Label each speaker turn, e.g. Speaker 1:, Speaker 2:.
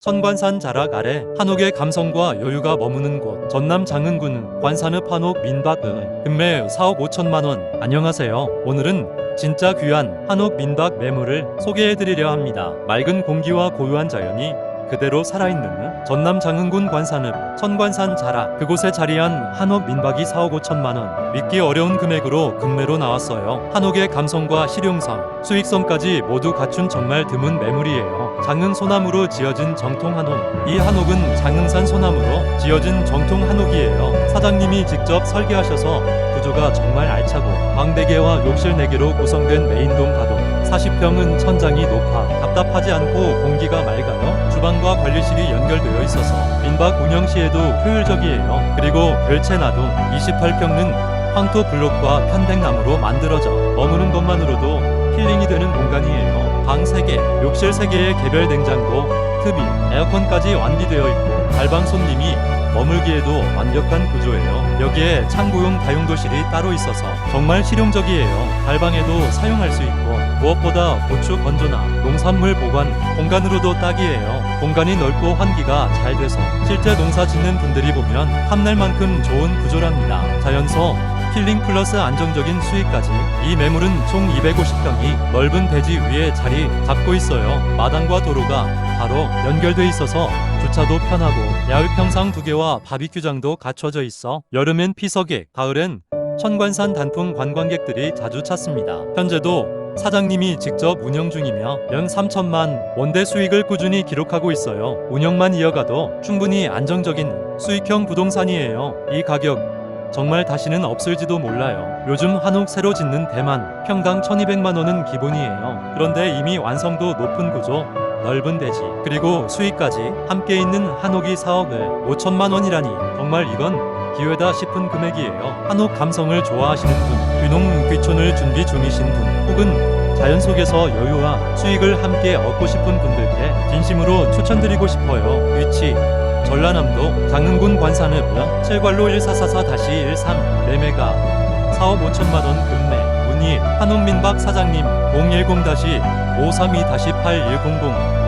Speaker 1: 선관산 자락 아래 한옥의 감성과 여유가 머무는 곳 전남 장흥군 관산읍 한옥 민박은 금매 4억 5천만 원. 안녕하세요. 오늘은 진짜 귀한 한옥 민박 매물을 소개해드리려 합니다. 맑은 공기와 고요한 자연이 그대로 살아있는 전남 장흥군 관산읍 선관산 자락 그곳에 자리한 한옥 민박이 4억 5천만 원. 믿기 어려운 금액으로 금매로 나왔어요. 한옥의 감성과 실용성 수익성까지 모두 갖춘 정말 드문 매물이에요. 장흥 소나무로 지어진 정통 한옥. 이 한옥은 장흥산 소나무로 지어진 정통 한옥이에요. 사장님이 직접 설계하셔서 구조가 정말 알차고 방대개와 욕실 4개로 구성된 메인돔 가동 40평은 천장이 높아. 답답하지 않고 공기가 맑아요. 주방과 관리실이 연결되어 있어서 민박 운영 시에도 효율적이에요. 그리고 별채 나도 28평은 황토 블록과 편백나무로 만들어져 머무는 것만으로도 힐링이 되는 공간이에요. 방 3개, 욕실 3개의 개별 냉장고, 트비, 에어컨까지 완비되어 있고 달방 손님이 머물기에도 완벽한 구조예요. 여기에 창고용 다용도실이 따로 있어서 정말 실용적이에요. 달방에도 사용할 수 있고 무엇보다 고추 건조나 농산물 보관 공간으로도 딱이에요. 공간이 넓고 환기가 잘 돼서 실제 농사 짓는 분들이 보면 탐날 만큼 좋은 구조랍니다. 자연서 힐링 플러스 안정적인 수익까지 이 매물은 총 250평이 넓은 대지 위에 자리 잡고 있어요. 마당과 도로가 바로 연결돼 있어서 주차도 편하고 야외 평상 두 개와 바비큐장도 갖춰져 있어 여름엔 피서객, 가을엔 천관산 단풍 관광객들이 자주 찾습니다. 현재도 사장님이 직접 운영 중이며 연 3천만 원대 수익을 꾸준히 기록하고 있어요. 운영만 이어가도 충분히 안정적인 수익형 부동산이에요. 이 가격 정말 다시는 없을지도 몰라요. 요즘 한옥 새로 짓는 대만 평당 1200만 원은 기본이에요. 그런데 이미 완성도 높은 구조, 넓은 대지, 그리고 수익까지 함께 있는 한옥이 4억을 5천만 원이라니 정말 이건 기회다 싶은 금액이에요. 한옥 감성을 좋아하시는 분, 귀농 귀촌을 준비 중이신 분, 혹은 자연 속에서 여유와 수익을 함께 얻고 싶은 분들께 진심으로 추천드리고 싶어요. 위치 전라남도 장흥군 관산읍 7관로 1444-13 매매가 4억 5천만 원 금매 문의 한옥민박 사장님 010-532-8100